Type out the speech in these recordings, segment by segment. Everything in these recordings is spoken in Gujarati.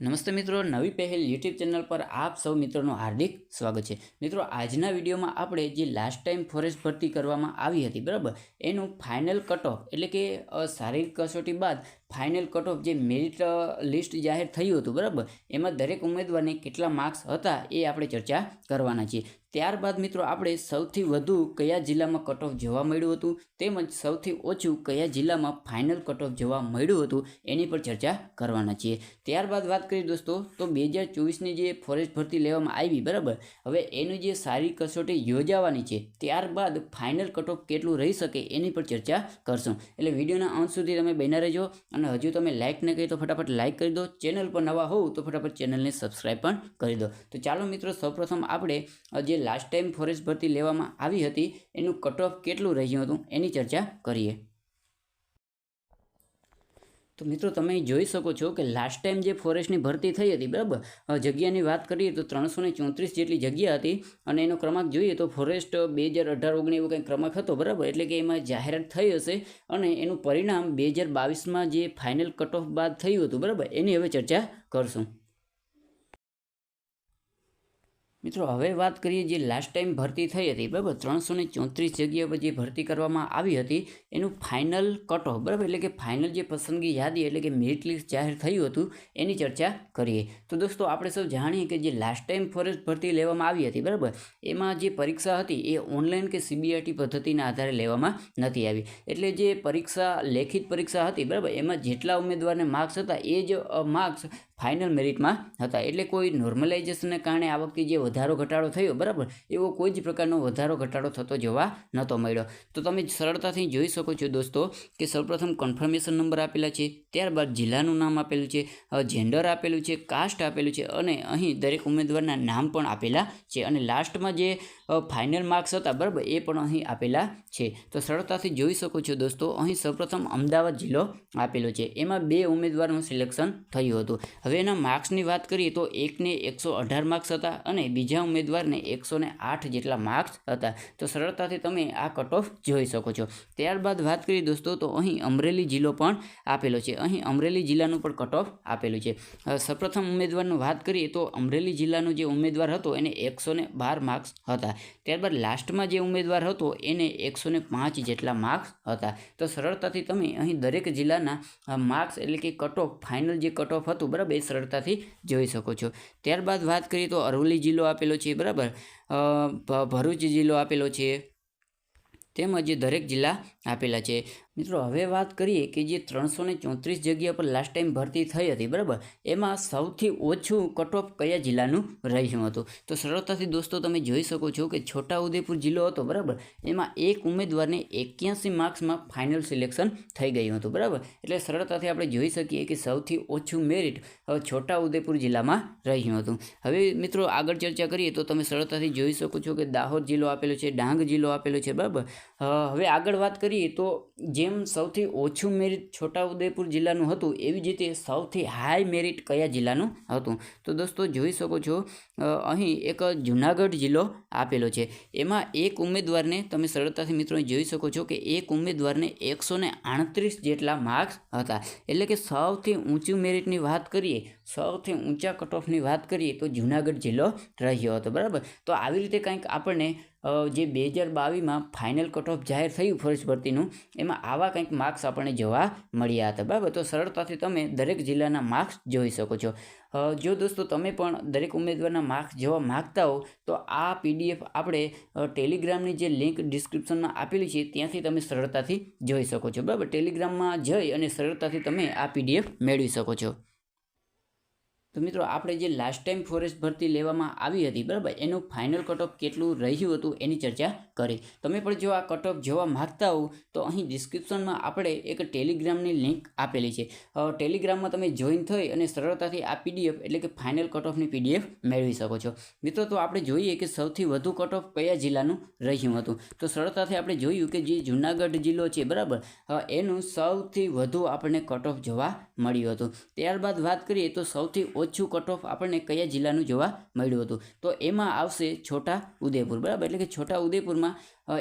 નમસ્તે મિત્રો, નવી પહેલ યુટ્યુબ ચેનલ પર આપ સૌ મિત્રોનું હાર્દિક સ્વાગત છે. મિત્રો, આજના વિડીયોમાં આપણે જે લાસ્ટ ટાઈમ ફોરેસ્ટ ભરતી કરવામાં આવી હતી, બરાબર? એનું ફાઇનલ કટ ઓફ એટલે કે શારીરિક કસોટી બાદ ફાઇનલ કટ ઓફ જે મેરિટ લિસ્ટ જાહેર થયું હતું, બરાબર? એમાં દરેક ઉમેદવારને કેટલા માર્ક્સ હતા એ આપણે ચર્ચા કરવાના છીએ. ત્યારબાદ મિત્રો આપણે સૌથી વધુ કયા જિલ્લામાં કટ ઓફ જોવા મળ્યું હતું તેમજ સૌથી ઓછું કયા જિલ્લામાં ફાઇનલ કટ ઓફ જોવા મળ્યું હતું એની પર ચર્ચા કરવાના છીએ. ત્યારબાદ વાત કરીએ દોસ્તો, તો બે હજાર ચોવીસની જે ફોરેસ્ટ ભરતી લેવામાં આવી, બરાબર? હવે એનું જે સારી કસોટી યોજાવાની છે, ત્યારબાદ ફાઇનલ કટ ઓફ કેટલું રહી શકે એની પર ચર્ચા કરશું. એટલે વિડીયોના અંત સુધી તમે બન્યા રહેજો અને હજુ તમે લાઇક ન કરી તો ફટાફટ લાઇક કરી દો. ચેનલ પર નવા હોવ તો ફટાફટ ચેનલને સબસ્ક્રાઈબ પણ કરી દો. તો ચાલો મિત્રો, સૌપ્રથમ આપણે જે લાસ્ટ ટાઈમ ફોરેસ્ટ ભરતી લેવામાં આવી હતી, એનું કટ ઓફ કેટલું રહ્યું હતું એની ચર્ચા કરીએ. તો મિત્રો તમે જોઈ શકો છો કે લાસ્ટ ટાઈમ જે ફોરેસ્ટની ભરતી થઈ હતી, બરાબર? જગ્યાની વાત કરીએ તો ત્રણસો ને ચોત્રીસ જેટલી જગ્યા હતી અને એનો ક્રમાંક જોઈએ તો ફોરેસ્ટ બે હજાર અઢાર ઓગણી એવો કંઈક ક્રમાંક હતો, બરાબર? એટલે કે એમાં જાહેરાત થઈ હશે અને એનું પરિણામ બે હજાર બાવીસમાં જે ફાઇનલ કટ ઓફ બાદ થયું હતું, બરાબર? એની હવે ચર્ચા કરશું. મિત્રો, હવે વાત કરીએ જે લાસ્ટ ટાઈમ ભરતી થઈ હતી, બરાબર? ત્રણસો ને ચોત્રીસ જગ્યા પર જે ભરતી કરવામાં આવી હતી, એનું ફાઇનલ કટ ઓફ બરાબર? એટલે કે ફાઇનલ જે પસંદગી યાદી એટલે કે મેરિટ લિસ્ટ જાહેર થયું હતું, એની ચર્ચા કરીએ. તો દોસ્તો, આપણે સૌ જાણીએ કે જે લાસ્ટ ટાઈમ ફોરેસ્ટ ભરતી લેવામાં આવી હતી, બરાબર? એમાં જે પરીક્ષા હતી, એ ઓનલાઈન કે સીબીઆઈટી પદ્ધતિના આધારે લેવામાં નથી આવી. એટલે જે પરીક્ષા, લેખિત પરીક્ષા હતી, બરાબર? એમાં જેટલા ઉમેદવારને માર્ક્સ હતા, એ જ માર્ક્સ ફાઇનલ મેરિટમાં હતા. એટલે કોઈ નોર્મલાઇઝેશનને કારણે આ વખતે જે વધારો ઘટાડો થયો, બરાબર? એવો કોઈ જ પ્રકારનો વધારો ઘટાડો થતો જોવા નહોતો મળ્યો. તો તમે સરળતાથી જોઈ શકો છો દોસ્તો કે સૌપ્રથમ કન્ફર્મેશન નંબર આપેલા છે, ત્યારબાદ જિલ્લાનું નામ આપેલું છે જેન્ડર આપેલું છે કાસ્ટ આપેલું છે અને અહીં દરેક ઉમેદવારના નામ પણ આપેલા છે. અને લાસ્ટમાં જે ફાઇનલ માર્ક્સ હતા, બરાબર? એ પણ અહીં આપેલા છે. તો સરળતાથી જોઈ શકો છો દોસ્તો, અહીં સૌપ્રથમ અમદાવાદ જિલ્લો આપેલો છે. એમાં બે ઉમેદવારનું સિલેક્શન થયું હતું. હવે એના માર્ક્સની વાત કરીએ તો એકને એકસો અઢાર માર્ક્સ હતા અને બીજા ઉમેદવારને એકસો આઠ જેટલા માર્ક્સ હતા. તો સરળતાથી તમે આ કટ ઓફ જોઈ શકો છો. ત્યારબાદ વાત કરીએ દોસ્તો, તો અહીં અમરેલી જિલ્લો પણ આપેલો છે. અહીં અમરેલી જિલ્લાનું પણ કટ ઓફ આપેલું છે. સૌપ્રથમ ઉમેદવારનું વાત કરીએ તો અમરેલી જિલ્લાનો જે ઉમેદવાર હતો, એને એકસો બાર માર્ક્સ હતા. ત્યારબાદ લાસ્ટમાં જે ઉમેદવાર હતો, એને એકસો પાંચ જેટલા માર્ક્સ હતા. તો સરળતાથી તમે અહીં દરેક જિલ્લાના માર્ક્સ એટલે કે કટ ઓફ ફાઇનલ જે કટ ઓફ હતું, બરાબર, એ સરળતાથી જોઈ શકો છો. ત્યારબાદ વાત કરીએ તો અરવલ્લી જિલ્લો આપેલો છે, બરાબર? ભરૂચ જિલ્લો આપેલો છે. તેમજ દરેક જિલ્લા આપેલા છે. મિત્રો, હવે વાત કરીએ કે જે ત્રણસો ને ચોત્રીસ જગ્યા પર લાસ્ટ ટાઈમ ભરતી થઈ હતી, બરાબર? એમાં સૌથી ઓછું કટ ઓફ કયા જિલ્લાનું રહ્યું હતું? તો સરળતાથી દોસ્તો, તમે જોઈ શકો છો કે છોટાઉદેપુર જિલ્લો હતો, બરાબર? એમાં એક ઉમેદવારને એક્યાસી માર્ક્સમાં ફાઇનલ સિલેક્શન થઈ ગયું હતું, બરાબર? એટલે સરળતાથી આપણે જોઈ શકીએ કે સૌથી ઓછું મેરિટ હવે છોટાઉદેપુર જિલ્લામાં રહ્યું હતું. હવે મિત્રો, આગળ ચર્ચા કરીએ તો તમે સરળતાથી જોઈ શકો છો કે દાહોદ જિલ્લો આપેલો છે, ડાંગ જિલ્લો આપેલો છે, બરાબર? હવે આગળ વાત કરીએ તો જેમ સૌથી ઓછું મેરિટ છોટાઉદેપુર જિલ્લાનું હતું, એવી જ રીતે સૌથી હાઈ મેરિટ કયા જિલ્લાનું હતું? તો દોસ્તો જોઈ શકો છો અહીં એક જુનાગઢ જિલ્લો આપેલો છે. એમાં એક ઉમેદવારને તમે સરળતાથી મિત્રો જોઈ શકો છો કે એક ઉમેદવારને એકસો ને જેટલા માર્ક્સ હતા. એટલે કે સૌથી ઊંચું મેરિટની વાત કરીએ સૌથી ઊંચા કટઓફની વાત કરીએ તો જુનાગઢ જિલ્લો રહ્યો હતો, બરાબર? તો આવી રીતે કંઈક આપણને જે બે હજાર બાવીસમાં ફાઇનલ કટઓફ જાહેર થયું ફરજ ભરતીનું એમાં આવા કંઈક માર્ક્સ આપણને જોવા મળ્યા હતા, બરાબર? તો સરળતાથી તમે દરેક જિલ્લાના માર્ક્સ જોઈ શકો છો. જો દોસ્તો તમે પણ દરેક ઉમેદવારના માર્ક્સ જોવા માગતા હો, તો આ પીડીએફ આપણે ટેલિગ્રામની જે લિંક ડિસ્ક્રિપ્શનમાં આપેલી છે, ત્યાંથી તમે સરળતાથી જોઈ શકો છો, બરાબર? ટેલિગ્રામમાં જઈ અને સરળતાથી તમે આ પીડીએફ મેળવી શકો છો. તો મિત્રો, આપણે જે લાસ્ટ ટાઈમ ફોરેસ્ટ ભરતી લેવામાં આવી હતી, બરાબર? એનું ફાઇનલ કટઓફ કેટલું રહ્યું હતું એની ચર્ચા કરી. તમે પણ જો આ કટઓફ જોવા માગતા હો તો અહીં ડિસ્ક્રિપ્શનમાં આપણે એક ટેલિગ્રામની લિંક આપેલી છે. ટેલિગ્રામમાં તમે જોઈન થઈ અને સરળતાથી આ પીડીએફ એટલે કે ફાઇનલ કટઓફની પીડીએફ મેળવી શકો છો. મિત્રો, તો આપણે જોઈએ કે સૌથી વધુ કટઓફ કયા જિલ્લાનું રહ્યું હતું? તો સરળતાથી આપણે જોયું કે જે જુનાગઢ જિલ્લો છે, બરાબર? એનું સૌથી વધુ આપણને કટઓફ જોવા મળ્યું હતું. ત્યારબાદ વાત કરીએ તો સૌથી ઓછું કટ ઓફ આપણને કયા જિલ્લાનું જોવા મળ્યું હતું? તો એમાં આવશે છોટા ઉદયપુર, બરાબર? એટલે કે છોટા ઉદયપુરમાં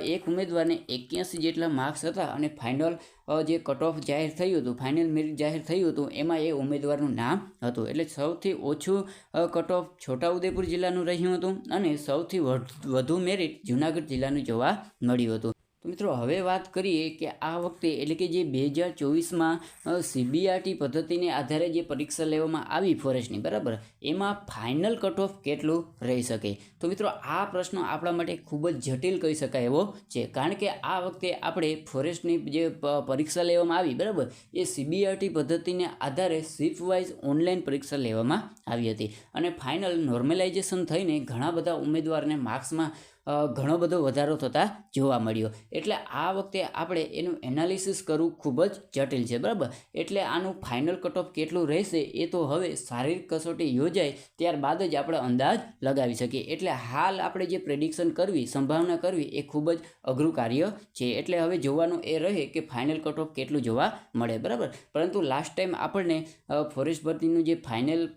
એક ઉમેદવારને એક્યાસી જેટલા માર્ક્સ હતા અને ફાઇનલ જે કટ ઓફ જાહેર થયું હતું ફાઇનલ મેરિટ જાહેર થયું હતું, એમાં એ ઉમેદવારનું નામ હતું. એટલે સૌથી ઓછું કટ ઓફ છોટાઉદેપુર જિલ્લાનું રહ્યું હતું અને સૌથી વધ- મેરિટ જુનાગઢ જિલ્લાનું જોવા મળ્યું હતું. મિત્રો, હવે વાત કરીએ કે આ વખતે એટલે કે જે બે હજાર ચોવીસમાં સીબીઆરટી પદ્ધતિને આધારે જે પરીક્ષા લેવામાં આવી ફોરેસ્ટની, બરાબર? એમાં ફાઇનલ કટ ઓફ કેટલું રહી શકે? તો મિત્રો, આ પ્રશ્ન આપણા માટે ખૂબ જ જટિલ કહી શકાય એવો છે. કારણ કે આ વખતે આપણે ફોરેસ્ટની જે પરીક્ષા લેવામાં આવી, બરાબર? એ સીબીઆરટી પદ્ધતિને આધારે શિફ્ટ વાઇઝ ઓનલાઈન પરીક્ષા લેવામાં આવી હતી. અને ફાઇનલ નોર્મલાઇઝેશન થઈને ઘણા બધા ઉમેદવારને માર્ક્સમાં ઘણો બધો વધારો થતા જોવા મળ્યો. એટલે આ વખતે આપણે એનું એનાલિસિસ કરવું ખૂબ જ જટિલ છે, બરાબર? એટલે આનું ફાઇનલ કટ ઓફ કેટલું રહેશે એ તો હવે શારીરિક કસોટી યોજાય ત્યારબાદ જ આપણે અંદાજ લગાવી શકીએ. એટલે હાલ આપણે જે પ્રેડિક્શન કરવી, સંભાવના કરવી એ ખૂબ જ અઘરું કાર્ય છે. એટલે હવે જોવાનું એ રહે કે ફાઇનલ કટ ઓફ કેટલું જોવા મળે, બરાબર? પરંતુ લાસ્ટ ટાઈમ આપણને ફોરેસ્ટ ભરતીનું જે ફાઇનલ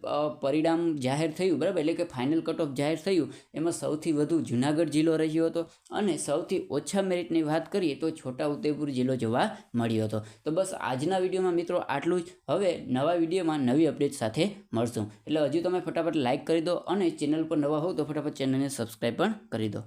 પરિણામ જાહેર થયું, બરાબર? એટલે કે ફાઇનલ કટ ઓફ જાહેર થયું, એમાં સૌથી વધુ જુનાગઢ જિલ્લો રહ્યો હતો. અને સૌથી ઓછા મેરિટની વાત કરીએ તો છોટાઉદેપુર જિલ્લો જોવા મળ્યો હતો. તો બસ આજના વિડીયોમાં મિત્રો આટલું જ. હવે નવા વિડીયોમાં નવી અપડેટ સાથે મળશું. એટલે હજુ તમે ફટાફટ લાઇક કરી દો અને ચેનલ પર નવા હો તો ફટાફટ ચેનલને સબસ્ક્રાઈબ પણ કરી દો.